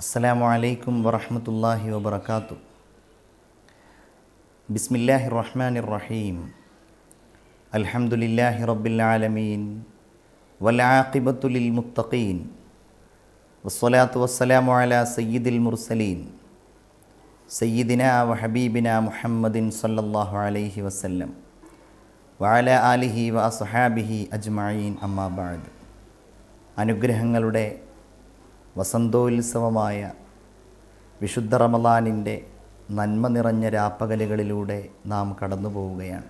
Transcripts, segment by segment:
അസ്സലാമു അലൈക്കും വറഹ്മത്തുള്ളാഹി വബറകാതുഹു ബിസ്മില്ലാഹിർ റഹ്മാനിർ റഹീം. അൽഹംദുലില്ലാഹി റബ്ബിൽ ആലമീൻ. വൽ ആഖിബത്തു ലിൽ മുത്തഖീൻ. വസ്സലാത്തു വസ്സലാമു അലാ സയ്യിദിൽ മുർസലീൻ. സയ്യിദിന വ ഹബീബിന മുഹമ്മദിൻ സല്ലല്ലാഹു അലൈഹി വസല്ലം. വാല ആലിഹി വ അസ്ഹാബിഹി അജ്മഈൻ അമ്മാ ബഅദ്. അനുഗ്രഹങ്ങളുടെ വസന്തോത്സവമായ വിശുദ്ധ റമലാനിന്റെ നന്മ നിറഞ്ഞ രാപ്പകലുകളിലൂടെ നാം കടന്നു പോവുകയാണ്.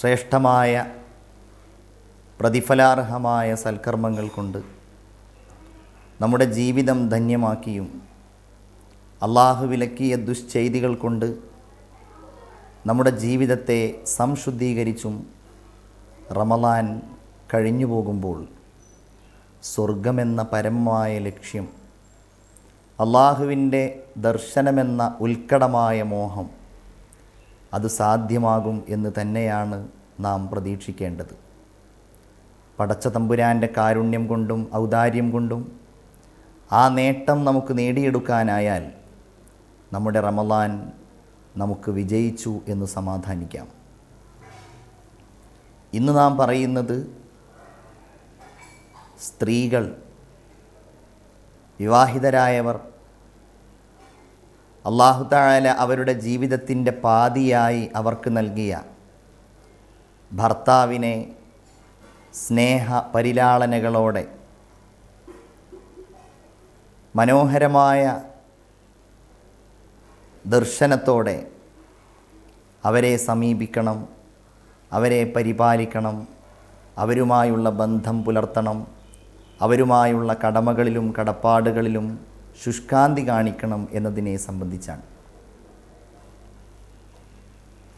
ശ്രേഷ്ഠമായ പ്രതിഫലാർഹമായ സൽക്കർമ്മങ്ങൾ കൊണ്ട് നമ്മുടെ ജീവിതം ധന്യമാക്കിയും അള്ളാഹു വിലക്കിയ ദുശ്ചെയ്തികൾ കൊണ്ട് നമ്മുടെ ജീവിതത്തെ സംശുദ്ധീകരിച്ചും റമലാൻ കഴിഞ്ഞു പോകുമ്പോൾ സ്വർഗമെന്ന പരമമായ ലക്ഷ്യം അള്ളാഹുവിന്റെ ദർശനമെന്ന ഉൽക്കടമായ മോഹം അത് സാധ്യമാകും എന്ന് തന്നെയാണ് നാം പ്രതീക്ഷിക്കേണ്ടത്. പടച്ച തമ്പുരാന്റെ കാരുണ്യം കൊണ്ടും ഔദാര്യം കൊണ്ടും ആ നേട്ടം നമുക്ക് നേടിയെടുക്കാനായാൽ നമ്മുടെ റമലാൻ നമുക്ക് വിജയിച്ചു എന്ന് സമാധാനിക്കാം. ഇന്ന് നാം പറയുന്നത് സ്ത്രീകൾ വിവാഹിതരായവർ അള്ളാഹുതാല അവരുടെ ജീവിതത്തിന്റെ പാതിയായി അവർക്ക് നൽകിയ ഭർത്താവിനെ സ്നേഹ പരിലാളനകളോടെ മനോഹരമായ ദർശനത്തോടെ അവരെ സമീപിക്കണം അവരെ പരിപാലിക്കണം അവരുമായുള്ള ബന്ധം പുലർത്തണം. അവരുമായുള്ള കടമകളിലും കടപ്പാടുകളിലും ശുഷ്കാന്തി കാണിക്കണം എന്നതിനെ സംബന്ധിച്ചാണ്.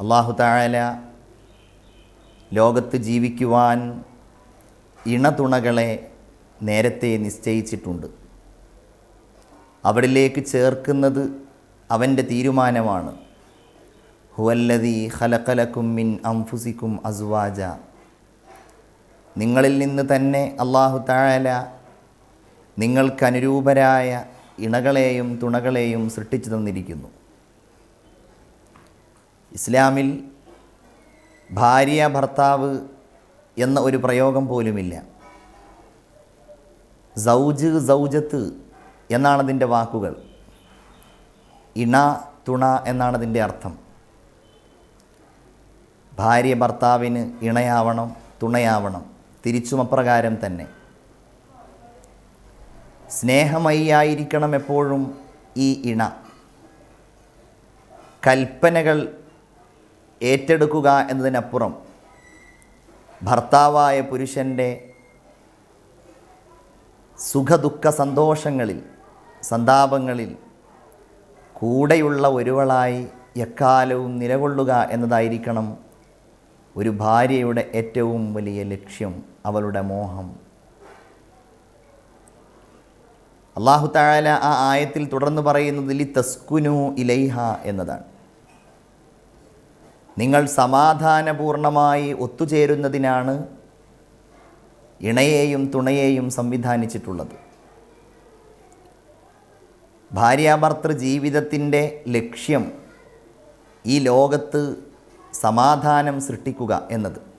അള്ളാഹു താഴല ലോകത്ത് ജീവിക്കുവാൻ ഇണതുണകളെ നേരത്തെ നിശ്ചയിച്ചിട്ടുണ്ട്. അവരിലേക്ക് ചേർക്കുന്നത് അവന്റെ തീരുമാനമാണ്. ഹുവല്ലതി ഖലഖലക്കും മിൻ അംഫുസിക്കും അസ്വാജ. നിങ്ങളിൽ നിന്ന് തന്നെ അള്ളാഹു താഴല നിങ്ങൾക്കനുരൂപരായ ഇണകളെയും തുണകളെയും സൃഷ്ടിച്ചു തന്നിരിക്കുന്നു. ഇസ്ലാമിൽ ഭാര്യ ഭർത്താവ് എന്ന ഒരു പ്രയോഗം പോലുമില്ല. സൗജ് സൗജത്ത് എന്നാണതിന്റെ വാക്കുകൾ. ഇണ തുണ എന്നാണതിന്റെ അർത്ഥം. ഭാര്യ ഭർത്താവിന് ഇണയാവണം തുണയാവണം. തിരിച്ചും അപ്രകാരം തന്നെ. സ്നേഹമയ്യായിരിക്കണം എപ്പോഴും ഈ ഇണ. കൽപ്പനകൾ ഏറ്റെടുക്കുക എന്നതിനപ്പുറം ഭർത്താവായ പുരുഷന്റെ സുഖദുഃഖ സന്തോഷങ്ങളിൽ സന്താപങ്ങളിൽ കൂടെയുള്ള ഒരുവളായി എക്കാലവും നിലകൊള്ളുക എന്നതായിരിക്കണം ഒരു ഭാര്യയുടെ ഏറ്റവും വലിയ ലക്ഷ്യം അവളുടെ മോഹം. അള്ളാഹു താല ആ ആയത്തിൽ തുടർന്ന് പറയുന്നത് ലി തസ്കുനു ഇലൈഹ എന്നതാണ്. നിങ്ങൾ സമാധാനപൂർണമായി ഒത്തുചേരുന്നതിനാണ് ഇണയെയും തുണയെയും സംവിധാനിച്ചിട്ടുള്ളത്. ഭാര്യാഭർത്തൃ ജീവിതത്തിന്റെ ലക്ഷ്യം ഈ ലോകത്ത് സമാധാനം സൃഷ്ടിക്കുക എന്നത്.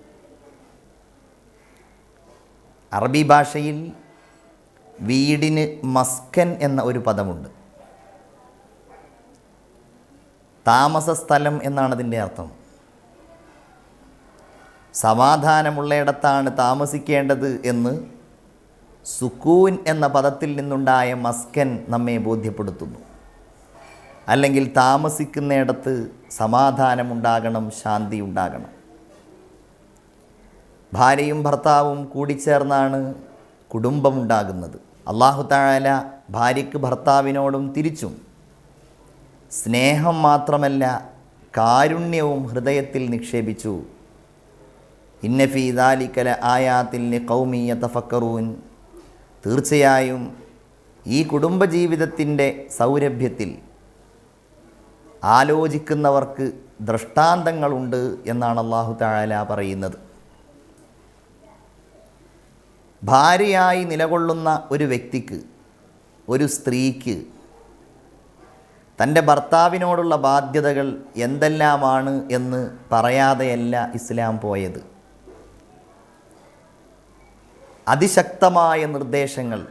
അറബി ഭാഷയിൽ വീടിന് മസ്കൻ എന്ന ഒരു പദമുണ്ട്. താമസ സ്ഥലം എന്നാണ് അതിന്റെ അർത്ഥം. സമാധാനമുള്ളയിടത്താണ് താമസിക്കേണ്ടത് എന്ന് സുക്കൂൻ എന്ന പദത്തിൽ നിന്നുണ്ടായ മസ്കൻ നമ്മെ ബോധ്യപ്പെടുത്തുന്നു. അല്ലെങ്കിൽ താമസിക്കുന്നിടത്ത് സമാധാനമുണ്ടാകണം ശാന്തി ഉണ്ടാകണം. ഭാര്യയും ഭർത്താവും കൂടിച്ചേർന്നാണ് കുടുംബമുണ്ടാകുന്നത്. അള്ളാഹു താഴാല ഭാര്യയ്ക്ക് ഭർത്താവിനോടും തിരിച്ചും സ്നേഹം മാത്രമല്ല കാരുണ്യവും ഹൃദയത്തിൽ നിക്ഷേപിച്ചു. ഇന്നഫി ദാലിക്കല ആയാത്തിൽ കൗമീയ തഫക്കറൂൻ തീർച്ചയായും ഈ കുടുംബജീവിതത്തിന്റെ സൗരഭ്യത്തിൽ ആലോചിക്കുന്നവർക്ക് ദൃഷ്ടാന്തങ്ങളുണ്ട് എന്നാണ് അള്ളാഹു താല പറയുന്നത്. ഭാര്യയായി നിലകൊള്ളുന്ന ഒരു വ്യക്തിക്ക് ഒരു സ്ത്രീക്ക് തന്റെ ഭർത്താവിനോടുള്ള ബാധ്യതകൾ എന്തെല്ലാമാണ് എന്ന് പറയാതെയല്ല ഇസ്ലാം പോയത്. അതിശക്തമായ നിർദ്ദേശങ്ങൾ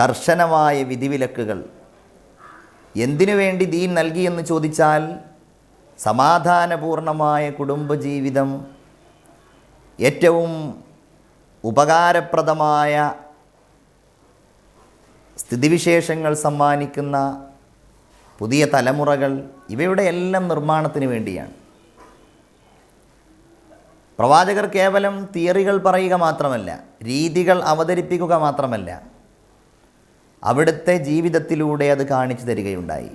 കർശനമായ വിധിവിലക്കുകൾ എന്തിനു വേണ്ടി ദീൻ നൽകിയെന്ന് ചോദിച്ചാൽ സമാധാനപൂർണമായ കുടുംബജീവിതം ഏറ്റവും ഉപകാരപ്രദമായ സ്ഥിതിവിശേഷങ്ങൾ സമ്മാനിക്കുന്ന പുതിയ തലമുറകൾ ഇവയുടെ എല്ലാം നിർമ്മാണത്തിന് വേണ്ടിയാണ്. പ്രവാചകർ കേവലം തിയറികൾ പറയുക മാത്രമല്ല രീതികൾ അവതരിപ്പിക്കുക മാത്രമല്ല അവിടുത്തെ ജീവിതത്തിലൂടെ അത് കാണിച്ചു തരികയുണ്ടായി.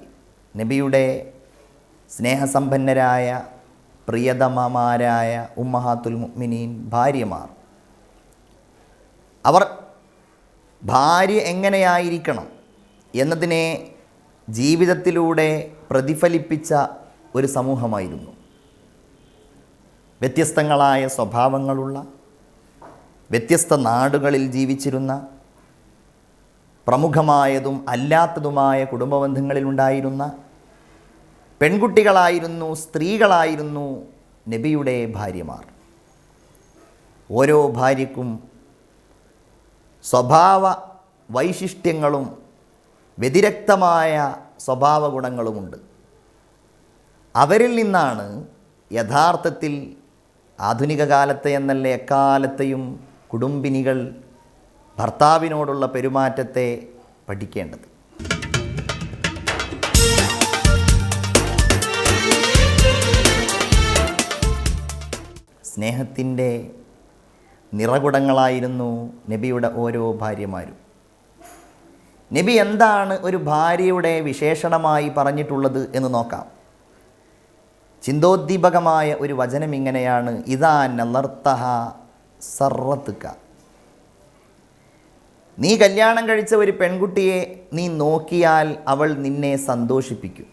നബിയുടെ സ്നേഹസമ്പന്നരായ പ്രിയതമമാരായ ഉമ്മഹാത്തുൽ മുഅ്മിനീൻ ഭാര്യമാർ. അവർ ഭാര്യ എങ്ങനെയായിരിക്കണം എന്നതിനെ ജീവിതത്തിലൂടെ പ്രതിഫലിപ്പിച്ച ഒരു സമൂഹമായിരുന്നു. വ്യത്യസ്തങ്ങളായ സ്വഭാവങ്ങളുള്ള വ്യത്യസ്ത നാടുകളിൽ ജീവിച്ചിരുന്ന പ്രമുഖമായതും അല്ലാത്തതുമായ കുടുംബബന്ധങ്ങളിലുണ്ടായിരുന്ന പെൺകുട്ടികളായിരുന്നു സ്ത്രീകളായിരുന്നു നബിയുടെ ഭാര്യമാർ. ഓരോ ഭാര്യക്കും സ്വഭാവ വൈശിഷ്ട്യങ്ങളും വ്യതിരക്തമായ സ്വഭാവ ഗുണങ്ങളുമുണ്ട്. അവരിൽ നിന്നാണ് യഥാർത്ഥത്തിൽ ആധുനിക കാലത്തെ എന്നല്ല എക്കാലത്തെയും കുടുംബിനികൾ ഭർത്താവിനോടുള്ള പെരുമാറ്റത്തെ പഠിക്കേണ്ടത്. സ്നേഹത്തിന്റെ നിറകുടങ്ങളായിരുന്നു നബിയുടെ ഓരോ ഭാര്യമാരും. നബി എന്താണ് ഒരു ഭാര്യയുടെ വിശേഷണമായി പറഞ്ഞിട്ടുള്ളത് എന്ന് നോക്കാം. ചിന്തോദ്ദീപകമായ ഒരു വചനം ഇങ്ങനെയാണ് ഇതാ നലർത്തഹ സർറത്തുക്ക. നീ കല്യാണം കഴിച്ച ഒരു പെൺകുട്ടിയെ നീ നോക്കിയാൽ അവൾ നിന്നെ സന്തോഷിപ്പിക്കും.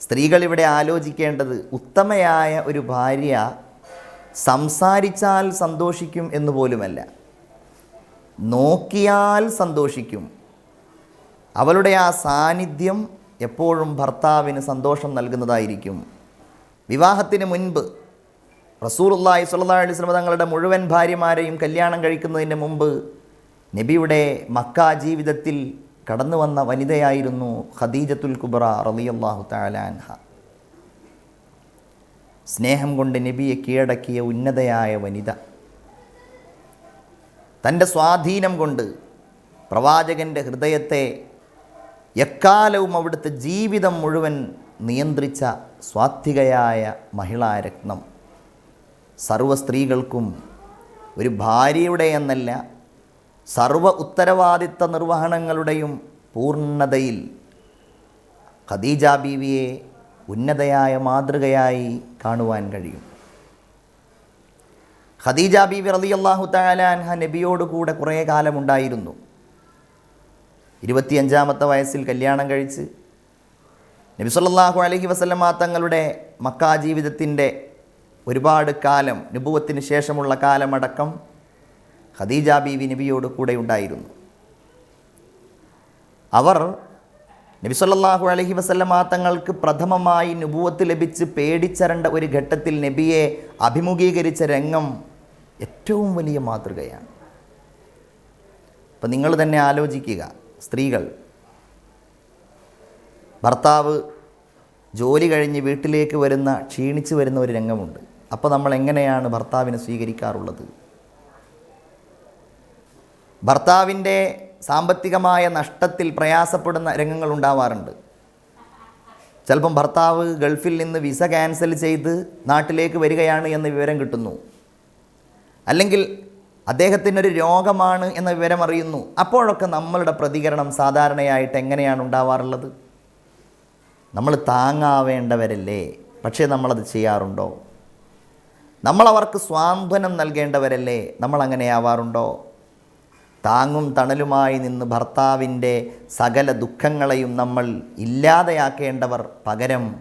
സ്ത്രീകൾ ഇവിടെ ആലോചിക്കേണ്ടത് ഉത്തമയായ ഒരു ഭാര്യ സംസാരിച്ചാൽ സന്തോഷിക്കും എന്ന് പോലുമല്ല. നോക്കിയാൽ സന്തോഷിക്കും. അവളുടെ ആ സാന്നിധ്യം എപ്പോഴും ഭർത്താവിന് സന്തോഷം നൽകുന്നതായിരിക്കും. വിവാഹത്തിന് മുൻപ് റസൂലുള്ളാഹി സ്വല്ലല്ലാഹു അലൈഹി വസല്ലം തങ്ങളുടെ മുഴുവൻ ഭാര്യമാരെയും കല്യാണം കഴിക്കുന്നതിന് മുമ്പ് നബിയുടെ മക്ക ജീവിതത്തിൽ കടന്നു വന്ന വനിതയായിരുന്നു ഖദീജത്തുൽ കുബ്ര റളിയല്ലാഹു തആല അൻഹ. സ്നേഹം കൊണ്ട് നബിയെ കീഴടക്കിയ ഉന്നതയായ വനിത. തന്റെ സ്വാധീനം കൊണ്ട് പ്രവാചകന്റെ ഹൃദയത്തെ എക്കാലവും അവിടുത്തെ ജീവിതം മുഴുവൻ നിയന്ത്രിച്ച സ്വാത്വികയായ മഹിളാരത്നം സർവ സ്ത്രീകൾക്കും ഒരു ഭാര്യയുടെ എന്നല്ല സർവ ഉത്തരവാദിത്ത നിർവഹണങ്ങളുടെയും പൂർണതയിൽ ഖദീജ ബീവിയെ ഉന്നതയായ മാതൃകയായി കാണുവാൻ കഴിയും. ഖദീജ ബീവി റളിയല്ലാഹു തആല അൻഹ നബിയോട് കൂടെ കുറേ കാലമുണ്ടായിരുന്നു. ഇരുപത്തിയഞ്ചാമത്തെ വയസ്സിൽ കല്യാണം കഴിച്ച് നബി സല്ലാഹു അലഹി വസല്ലമ തങ്ങളുടെ മക്കാ ജീവിതത്തിന്റെ ഒരുപാട് കാലം നുബുവത്തിന് ശേഷമുള്ള കാലമടക്കം ഖദീജ ബീവി നബിയോട് കൂടെ ഉണ്ടായിരുന്നു. അവർ നബി സല്ലല്ലാഹു അലൈഹി വസല്ലമ തങ്ങൾക്ക് പ്രഥമമായി നുബുവത്ത് ലഭിച്ച് പേടിച്ചരണ്ട ഒരു ഘട്ടത്തിൽ നബിയെ അഭിമുഖീകരിച്ച രംഗം ഏറ്റവും വലിയ മാതൃകയാണ്. അപ്പം നിങ്ങൾ തന്നെ ആലോചിക്കുക സ്ത്രീകൾ ഭർത്താവ് ജോലി കഴിഞ്ഞ് വീട്ടിലേക്ക് വരുന്ന ക്ഷീണിച്ച് വരുന്ന ഒരു രംഗമുണ്ട്. അപ്പോൾ നമ്മൾ എങ്ങനെയാണ് ഭർത്താവിനെ സ്വീകരിക്കാറുള്ളത്? ഭർത്താവിന്റെ സാമ്പത്തികമായ നഷ്ടത്തിൽ പ്രയാസപ്പെടുന്ന രംഗങ്ങൾ ഉണ്ടാവാറുണ്ട്. ചിലപ്പം ഭർത്താവ് ഗൾഫിൽ നിന്ന് വിസ ക്യാൻസൽ ചെയ്ത് നാട്ടിലേക്ക് വരികയാണ് എന്ന വിവരം കിട്ടുന്നു. അല്ലെങ്കിൽ അദ്ദേഹത്തിനൊരു രോഗമാണ് എന്ന വിവരം അറിയുന്നു. അപ്പോഴൊക്കെ നമ്മളുടെ പ്രതികരണം സാധാരണയായിട്ട് എങ്ങനെയാണ് ഉണ്ടാവാറുള്ളത്? നമ്മൾ താങ്ങാവേണ്ടവരല്ലേ? പക്ഷേ നമ്മളത് ചെയ്യാറുണ്ടോ? നമ്മളവർക്ക് സ്വാന്തനം നൽകേണ്ടവരല്ലേ? നമ്മൾ ആവാറുണ്ടോ? താങ്ങും തണലുമായി നിന്ന് ഭർത്താവിന്റെ സകല ദുഃഖങ്ങളെയും നമ്മൾ ഇല്ലാതെയാക്കേണ്ടവർ പകരം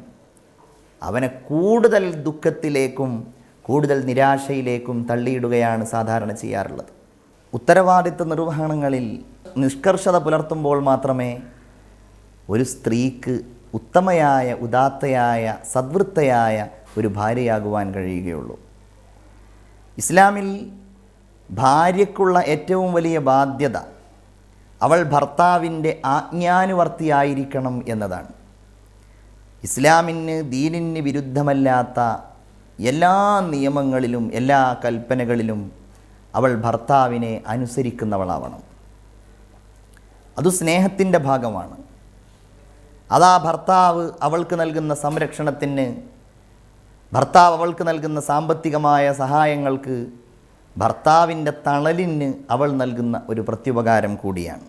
അവനെ കൂടുതൽ ദുഃഖത്തിലേക്കും കൂടുതൽ നിരാശയിലേക്കും തള്ളിയിടുകയാണ് സാധാരണ ചെയ്യാറുള്ളത്. ഉത്തരവാദിത്വ നിർവഹണങ്ങളിൽ നിഷ്കർഷത പുലർത്തുമ്പോൾ മാത്രമേ ഒരു സ്ത്രീക്ക് ഉത്തമയായ ഉദാത്തയായ സദ്വൃത്തയായ ഒരു ഭാര്യയാകുവാൻ കഴിയുകയുള്ളൂ. ഇസ്ലാമിൽ ഭാര്യയ്ക്കുള്ള ഏറ്റവും വലിയ ബാധ്യത അവൾ ഭർത്താവിന്റെ ആജ്ഞാനുവർത്തിയായിരിക്കണം എന്നതാണ്. ഇസ്ലാമിന് ദീനിന് വിരുദ്ധമല്ലാത്ത എല്ലാ നിയമങ്ങളിലും എല്ലാ കൽപ്പനകളിലും അവൾ ഭർത്താവിനെ അനുസരിക്കുന്നവളാവണം. അത് സ്നേഹത്തിന്റെ ഭാഗമാണ്. അതാ ഭർത്താവ് അവൾക്ക് നൽകുന്ന സംരക്ഷണത്തിന് ഭർത്താവ് അവൾക്ക് നൽകുന്ന സാമ്പത്തികമായ സഹായങ്ങൾക്ക് ഭർത്താവിന്റെ തണലിന് അവൾ നൽകുന്ന ഒരു പ്രത്യുപകാരം കൂടിയാണ്.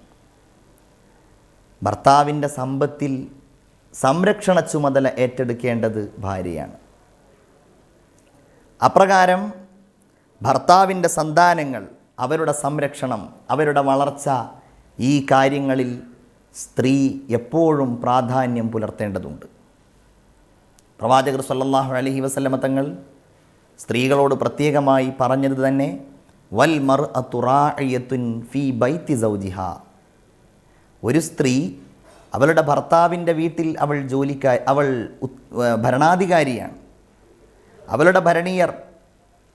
ഭർത്താവിന്റെ സമ്പത്തിൽ സംരക്ഷണ ചുമതല ഏറ്റെടുക്കേണ്ടത് ഭാര്യയാണ്. അപ്രകാരം ഭർത്താവിന്റെ സന്താനങ്ങൾ അവരുടെ സംരക്ഷണം അവരുടെ വളർച്ച ഈ കാര്യങ്ങളിൽ സ്ത്രീ എപ്പോഴും പ്രാധാന്യം പുലർത്തേണ്ടതുണ്ട്. പ്രവാചകർ സല്ലാഹു അലഹി വസല്ലമ തങ്ങൾ സ്ത്രീകളോട് പ്രത്യേകമായി പറഞ്ഞത് തന്നെ വൽ മർ അത്തുറായത്തുൻ ഫി ബൈത്തി സൗജിഹ. ഒരു സ്ത്രീ അവളുടെ ഭർത്താവിന്റെ വീട്ടിൽ അവൾ ജോലിക്കാ അവൾ ഭരണാധികാരിയാണ്. അവളുടെ ഭരണീയർ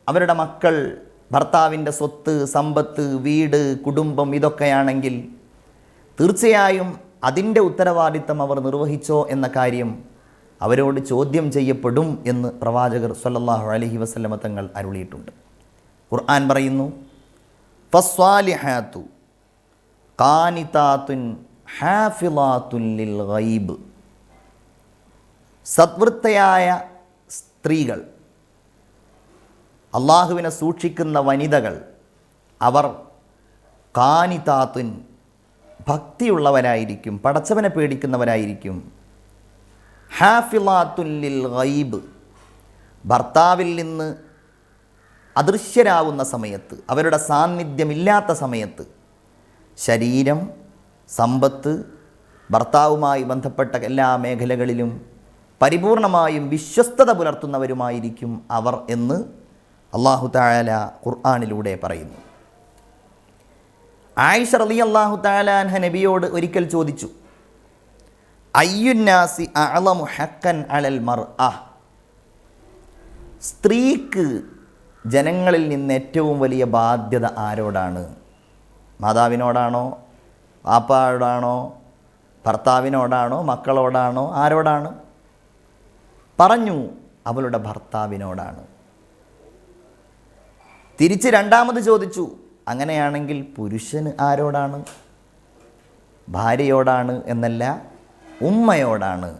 അവരുടെ മക്കൾ ഭർത്താവിന്റെ സ്വത്ത് സമ്പത്ത് വീട് കുടുംബം ഇതൊക്കെയാണെങ്കിൽ തീർച്ചയായും അതിന്റെ ഉത്തരവാദിത്തം അവർ നിർവഹിച്ചോ എന്ന കാര്യം അവരോട് ചോദ്യം ചെയ്യപ്പെടും എന്ന് പ്രവാചകർ സല്ലാഹു അലഹി വസ്ലമ തങ്ങൾ അരുളിയിട്ടുണ്ട്. ഖുർആൻ പറയുന്നു ഫസ്വാലിഹാത്തു കാനിതാത്തുൻ ഹാഫിലാത്തുൻ ലിൽ ഗൈബ്. സത്വൃത്തയായ സ്ത്രീകൾ അള്ളാഹുവിനെ സൂക്ഷിക്കുന്ന വനിതകൾ അവർ കാനിതാത്തുൻ ഭക്തിയുള്ളവരായിരിക്കും പടച്ചവനെ പേടിക്കുന്നവരായിരിക്കും ഹാഫിളാത്തുൻ ലിൽ ഗൈബ്. ഭർത്താവിൽ നിന്ന് അദൃശ്യരാകുന്ന സമയത്ത് അവരുടെ സാന്നിധ്യമില്ലാത്ത സമയത്ത് ശരീരം സമ്പത്ത് ഭർത്താവുമായി ബന്ധപ്പെട്ട എല്ലാ മേഖലകളിലും പരിപൂർണമായും വിശ്വസ്തത പുലർത്തുന്നവരുമായിരിക്കും അവർ എന്ന് അള്ളാഹു താല ഖുർആാനിലൂടെ പറയുന്നു. ആയിഷ റലി അള്ളാഹു താലാൻഹ നബിയോട് ഒരിക്കൽ ചോദിച്ചു അയ്യുന്നാസി അളമു ഹക്കൻ അലൽ മർ സ്ത്രീക്ക് ജനങ്ങളിൽ നിന്ന് ഏറ്റവും വലിയ ബാധ്യത ആരോടാണ്? മാതാവിനോടാണോ? പാപ്പായോടാണോ ഭർത്താവിനോടാണോ? മക്കളോടാണോ? ആരോടാണ്? പറഞ്ഞു അവളുടെ ഭർത്താവിനോടാണ്. തിരിച്ച് രണ്ടാമത് ചോദിച്ചു അങ്ങനെയാണെങ്കിൽ പുരുഷന് ആരോടാണ്? ഭാര്യയോടാണ് എന്നല്ല ഉമ്മയോടാണ്.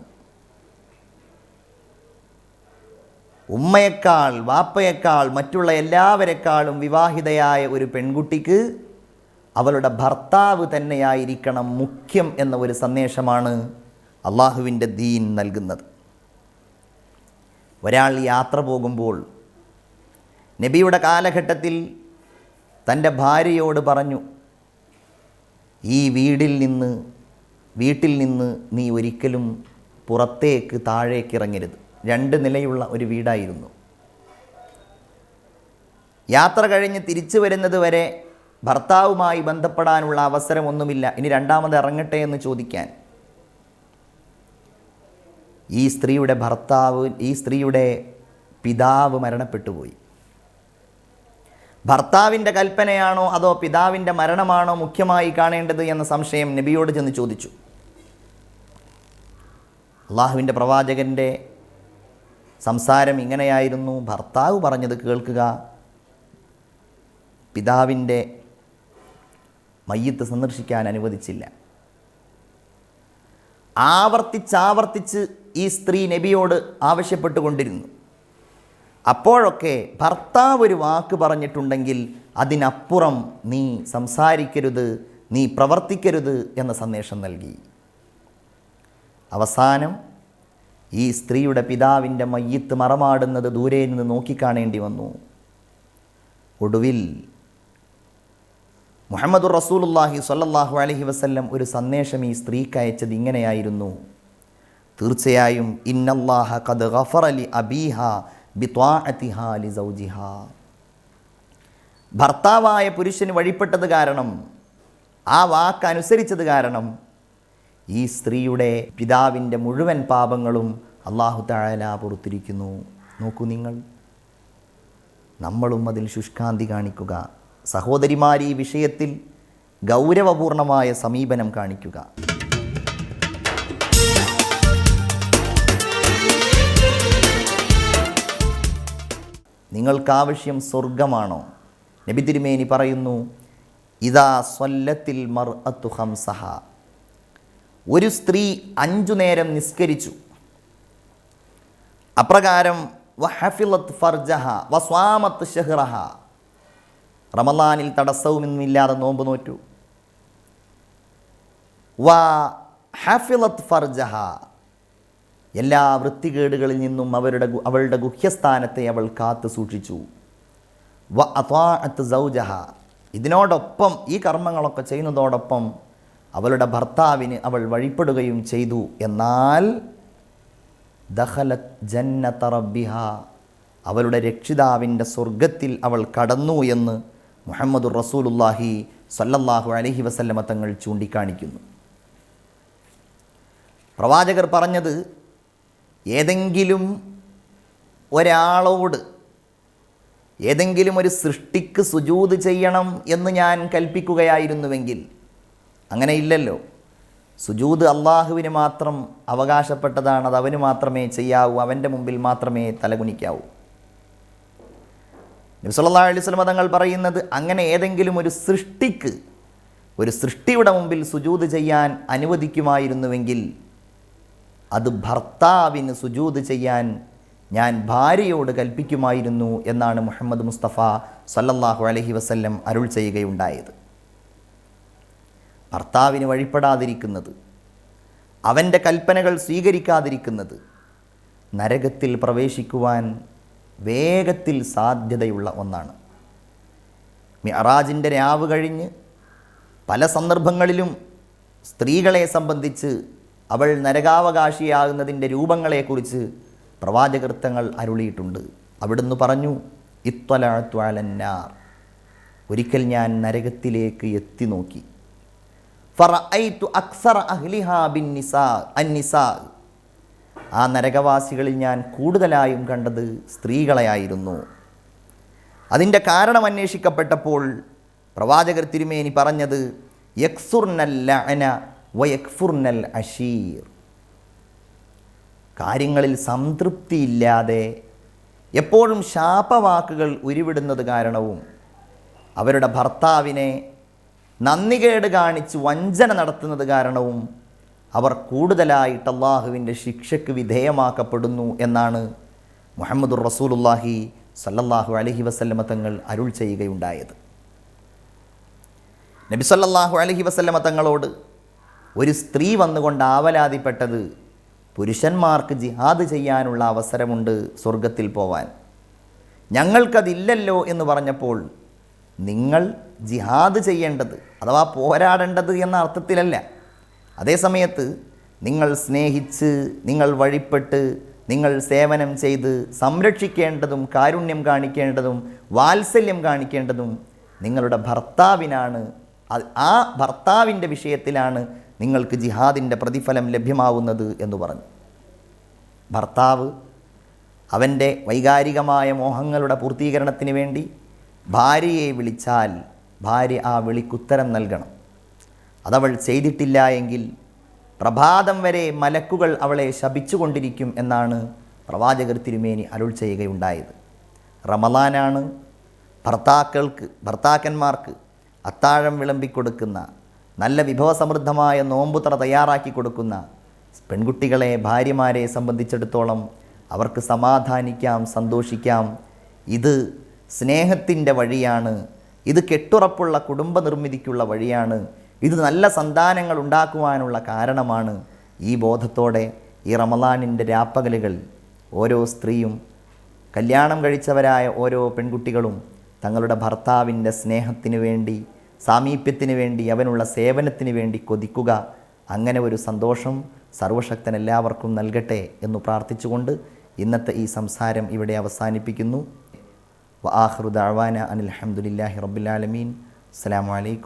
ഉമ്മയേക്കാൾ വാപ്പയേക്കാൾ മറ്റുള്ള എല്ലാവരെക്കാളും വിവാഹിതയായ ഒരു പെൺകുട്ടിക്ക് അവളുടെ ഭർത്താവ് തന്നെയായിരിക്കണം മുഖ്യം എന്ന ഒരു സന്ദേശമാണ് അള്ളാഹുവിന്റെ ദീൻ നൽകുന്നത്. ഒരാൾ യാത്ര പോകുമ്പോൾ നബിയുടെ കാലഘട്ടത്തിൽ തന്റെ ഭാര്യയോട് പറഞ്ഞു ഈ വീടിൽ നിന്ന് വീട്ടിൽ നിന്ന് നീ ഒരിക്കലും പുറത്തേക്ക് താഴേക്ക് ഇറങ്ങരുത്. രണ്ട് നിലയുള്ള ഒരു വീടായിരുന്നു. യാത്ര കഴിഞ്ഞ് തിരിച്ചു വരുന്നത് വരെ ഭർത്താവുമായി ബന്ധപ്പെടാനുള്ള അവസരമൊന്നുമില്ല. ഇനി രണ്ടാമത് ഇറങ്ങട്ടെ എന്ന് ചോദിക്കാൻ. ഈ സ്ത്രീയുടെ ഭർത്താവ് ഈ സ്ത്രീയുടെ പിതാവ് മരണപ്പെട്ടു പോയി. ഭർത്താവിന്റെ കൽപ്പനയാണോ അതോ പിതാവിന്റെ മരണമാണോ മുഖ്യമായി കാണേണ്ടത് എന്ന സംശയം നബിയോട് ചെന്ന് ചോദിച്ചു. അള്ളാഹുവിന്റെ പ്രവാചകന്റെ സംസാരം ഇങ്ങനെയായിരുന്നു. ഭർത്താവ് പറഞ്ഞത് കേൾക്കുക. പിതാവിന്റെ മയ്യത്ത് സന്ദർശിക്കാൻ അനുവദിച്ചില്ല. ആവർത്തിച്ചാവർത്തിച്ച് ഈ സ്ത്രീ നബിയോട് ആവശ്യപ്പെട്ടുകൊണ്ടിരുന്നു. അപ്പോഴൊക്കെ ഭർത്താവ് ഒരു വാക്ക് പറഞ്ഞിട്ടുണ്ടെങ്കിൽ അതിനപ്പുറം നീ സംസാരിക്കരുത് നീ പ്രവർത്തിക്കരുത് എന്ന സന്ദേശം നൽകി. അവസാനം ഈ സ്ത്രീയുടെ പിതാവിന്റെ മയ്യത്ത് മറമാടുന്നത് ദൂരെ നിന്ന് നോക്കിക്കാണേണ്ടി വന്നു. ഒടുവിൽ മുഹമ്മദ് റസൂലുല്ലാഹി സല്ലാഹു അലഹി വസ്ല്ലം ഒരു സന്ദേശം ഈ സ്ത്രീക്ക് അയച്ചത് ഇങ്ങനെയായിരുന്നു. തീർച്ചയായും ഇന്നല്ലാഹ ഖദ് ഗഫറലി അബീഹ ബിത്വാഅതിഹാ ലി സൗജിഹ. ഭർത്താവായ പുരുഷന് വഴിപ്പെട്ടത് കാരണം ആ വാക്ക് അനുസരിച്ചത് കാരണം ഈ സ്ത്രീയുടെ പിതാവിന്റെ മുഴുവൻ പാപങ്ങളും അള്ളാഹു താഴല പുറത്തിരിക്കുന്നു. നോക്കൂ നിങ്ങൾ. നമ്മളും അതിൽ ശുഷ്കാന്തി കാണിക്കുക. സഹോദരിമാർ ഈ വിഷയത്തിൽ ഗൗരവപൂർണമായ സമീപനം കാണിക്കുക. നിങ്ങൾക്കാവശ്യം സ്വർഗമാണോ നബി തിരുമേനി പറയുന്നു ഇതാ സ്വല്ലത്തിൽ മർ അത്തുഹം ഹംസഹ ഒരു സ്ത്രീ അഞ്ചു നേരം നിസ്കരിച്ചു. അപ്രകാരം വഹഫിലത്ത് ഫർജഹ വസ്വാമത്ത് ഷെഹ്റഹ. റമലാനിൽ തടസ്സവുമൊന്നുമില്ലാതെ നോമ്പ് നോറ്റു. വ ഹഫിലത്ത് ഫർജഹ. എല്ലാ വൃത്തികേടുകളിൽ നിന്നും അവരുടെ അവളുടെ ഗുഹ്യസ്ഥാനത്തെ അവൾ കാത്തു സൂക്ഷിച്ചു. വ അത് സൗജഹ. ഇതിനോടൊപ്പം ഈ കർമ്മങ്ങളൊക്കെ ചെയ്യുന്നതോടൊപ്പം അവളുടെ ഭർത്താവിന് അവൾ വഴിപ്പെടുകയും ചെയ്തു. എന്നാൽ ദഹലത് ജന്നത റബ്ബിഹ അവളുടെ രക്ഷിതാവിന്റെ സ്വർഗത്തിൽ അവൾ കടന്നു എന്ന് മുഹമ്മദുർ റസൂലുല്ലാഹി സല്ലല്ലാഹു അലഹി വസല്ലമ തങ്ങൾ ചൂണ്ടിക്കാണിക്കുന്നു. പ്രവാചകർ പറഞ്ഞത് ഏതെങ്കിലും ഒരാളോട് ഏതെങ്കിലും ഒരു സൃഷ്ടിക്ക് സുജൂത് ചെയ്യണം എന്ന് ഞാൻ കൽപ്പിക്കുകയായിരുന്നുവെങ്കിൽ അങ്ങനെ ഇല്ലല്ലോ സുജൂദ് അള്ളാഹുവിന് മാത്രം അവകാശപ്പെട്ടതാണ് അത് അവന് മാത്രമേ ചെയ്യാവൂ അവന്റെ മുമ്പിൽ മാത്രമേ തലകുനിക്കാവൂ. നബ്സല്ലാ അലൈഹി സ്വലമ തങ്ങൾ പറയുന്നത് അങ്ങനെ ഏതെങ്കിലും ഒരു സൃഷ്ടിക്ക് ഒരു സൃഷ്ടിയുടെ മുമ്പിൽ സുജൂത് ചെയ്യാൻ അനുവദിക്കുമായിരുന്നുവെങ്കിൽ അത് ഭർത്താവിന് സുജൂത് ചെയ്യാൻ ഞാൻ ഭാര്യയോട് കൽപ്പിക്കുമായിരുന്നു എന്നാണ് മുഹമ്മദ് മുസ്തഫ സല്ലല്ലാഹു അലഹി വസല്ലം അരുൾ ചെയ്യുകയുണ്ടായത്. ഭർത്താവിന് വഴിപ്പെടാതിരിക്കുന്നത് അവന്റെ കൽപ്പനകൾ സ്വീകരിക്കാതിരിക്കുന്നത് നരകത്തിൽ പ്രവേശിക്കുവാൻ വേഗത്തിൽ സാധ്യതയുള്ള ഒന്നാണ്. മിറാജിന്റെ രാവ് കഴിഞ്ഞ് പല സന്ദർഭങ്ങളിലും സ്ത്രീകളെ സംബന്ധിച്ച് അവൾ നരകാവകാശിയാകുന്നതിന്റെ രൂപങ്ങളെക്കുറിച്ച് പ്രവാചകൃത്തങ്ങൾ അരുളിയിട്ടുണ്ട്. അവിടുന്ന് പറഞ്ഞു ഇത്വലാഴ്ത്വാലന്നാർ ഒരിക്കൽ ഞാൻ നരകത്തിലേക്ക് എത്തി നോക്കി. ആ നരകവാസികളിൽ ഞാൻ കൂടുതലായും കണ്ടത് സ്ത്രീകളെയായിരുന്നു. അതിന്റെ കാരണം അന്വേഷിക്കപ്പെട്ടപ്പോൾ പ്രവാചകർ തിരുമേനി പറഞ്ഞത് ലഅന അഷീർ കാര്യങ്ങളിൽ സംതൃപ്തിയില്ലാതെ എപ്പോഴും ശാപവാക്കുകൾ ഉരുവിടുന്നത് കാരണവും അവരുടെ ഭർത്താവിനെ നന്ദികേട് കാണിച്ച് വഞ്ചന നടത്തുന്നത് കാരണവും അവർ കൂടുതലായിട്ട് അള്ളാഹുവിന്റെ ശിക്ഷയ്ക്ക് വിധേയമാക്കപ്പെടുന്നു എന്നാണ് മുഹമ്മദുർ റസൂലുല്ലാഹി സല്ലല്ലാഹു അലഹി വസല്ലമ തങ്ങൾ അരുൾ ചെയ്യുകയുണ്ടായത്. നബി സല്ലല്ലാഹു അലഹി വസല്ലമ തങ്ങളോട് ഒരു സ്ത്രീ വന്നുകൊണ്ട് ആവലാതിപ്പെട്ടത് പുരുഷന്മാർക്ക് ജിഹാദ് ചെയ്യാനുള്ള അവസരമുണ്ട് സ്വർഗത്തിൽ പോവാൻ. ഞങ്ങൾക്കതില്ലല്ലോ എന്ന് പറഞ്ഞപ്പോൾ നിങ്ങൾ ജിഹാദ് ചെയ്യേണ്ടത് അഥവാ പോരാടേണ്ടത് എന്ന അർത്ഥത്തിലല്ല. അതേസമയത്ത് നിങ്ങൾ സ്നേഹിച്ച് നിങ്ങൾ വഴിപ്പെട്ട് നിങ്ങൾ സേവനം ചെയ്ത് സംരക്ഷിക്കേണ്ടതും കാരുണ്യം കാണിക്കേണ്ടതും വാത്സല്യം കാണിക്കേണ്ടതും നിങ്ങളുടെ ഭർത്താവിനാണ്. ആ ഭർത്താവിന്റെ വിഷയത്തിലാണ് നിങ്ങൾക്ക് ജിഹാദിന്റെ പ്രതിഫലം ലഭ്യമാവുന്നത് എന്ന് പറഞ്ഞു. ഭർത്താവ് അവന്റെ വൈകാരികമായ മോഹങ്ങളുടെ പൂർത്തീകരണത്തിന് വേണ്ടി ഭാര്യയെ വിളിച്ചാൽ ഭാര്യ ആ വിളിക്കുത്തരം നൽകണം. അതവൾ ചെയ്തിട്ടില്ല എങ്കിൽ പ്രഭാതം വരെ മലക്കുകൾ അവളെ ശപിച്ചുകൊണ്ടിരിക്കും എന്നാണ് പ്രവാചകർ തിരുമേനി അരുൾ ചെയ്യുകയുണ്ടായത്. റമലാനാണ് ഭർത്താക്കൾക്ക് ഭർത്താക്കന്മാർക്ക് അത്താഴം വിളമ്പിക്കൊടുക്കുന്ന നല്ല വിഭവസമൃദ്ധമായ നോമ്പുതറ തയ്യാറാക്കി കൊടുക്കുന്ന പെൺകുട്ടികളെ ഭാര്യമാരെ സംബന്ധിച്ചിടത്തോളം അവർക്ക് സമാധാനിക്കാം സന്തോഷിക്കാം. ഇത് സ്നേഹത്തിന്റെ വഴിയാണ് ഇത് കെട്ടുറപ്പുള്ള കുടുംബ നിർമ്മിതിക്കുള്ള വഴിയാണ് ഇത് നല്ല സന്താനങ്ങൾ ഉണ്ടാക്കുവാനുള്ള കാരണമാണ് ഈ ബോധത്തോടെ ഈ റമലാനിന്റെ രാപ്പകലുകൾ. ഓരോ സ്ത്രീയും കല്യാണം കഴിച്ചവരായ ഓരോ പെൺകുട്ടികളും തങ്ങളുടെ ഭർത്താവിന്റെ സ്നേഹത്തിന് വേണ്ടി സാമീപ്യത്തിന് വേണ്ടി അവനുള്ള സേവനത്തിന് വേണ്ടി കൊതിക്കുക. അങ്ങനെ ഒരു സന്തോഷം സർവശക്തൻ എല്ലാവർക്കും നൽകട്ടെ എന്ന് പ്രാർത്ഥിച്ചുകൊണ്ട് ഇന്നത്തെ ഈ സംസാരം ഇവിടെ അവസാനിപ്പിക്കുന്നു. വആഖിറു ദഅവാന അനിൽ ഹംദുലില്ലാഹി റബ്ബിൽ ആലമീൻ. അസ്സലാമു അലൈക്കും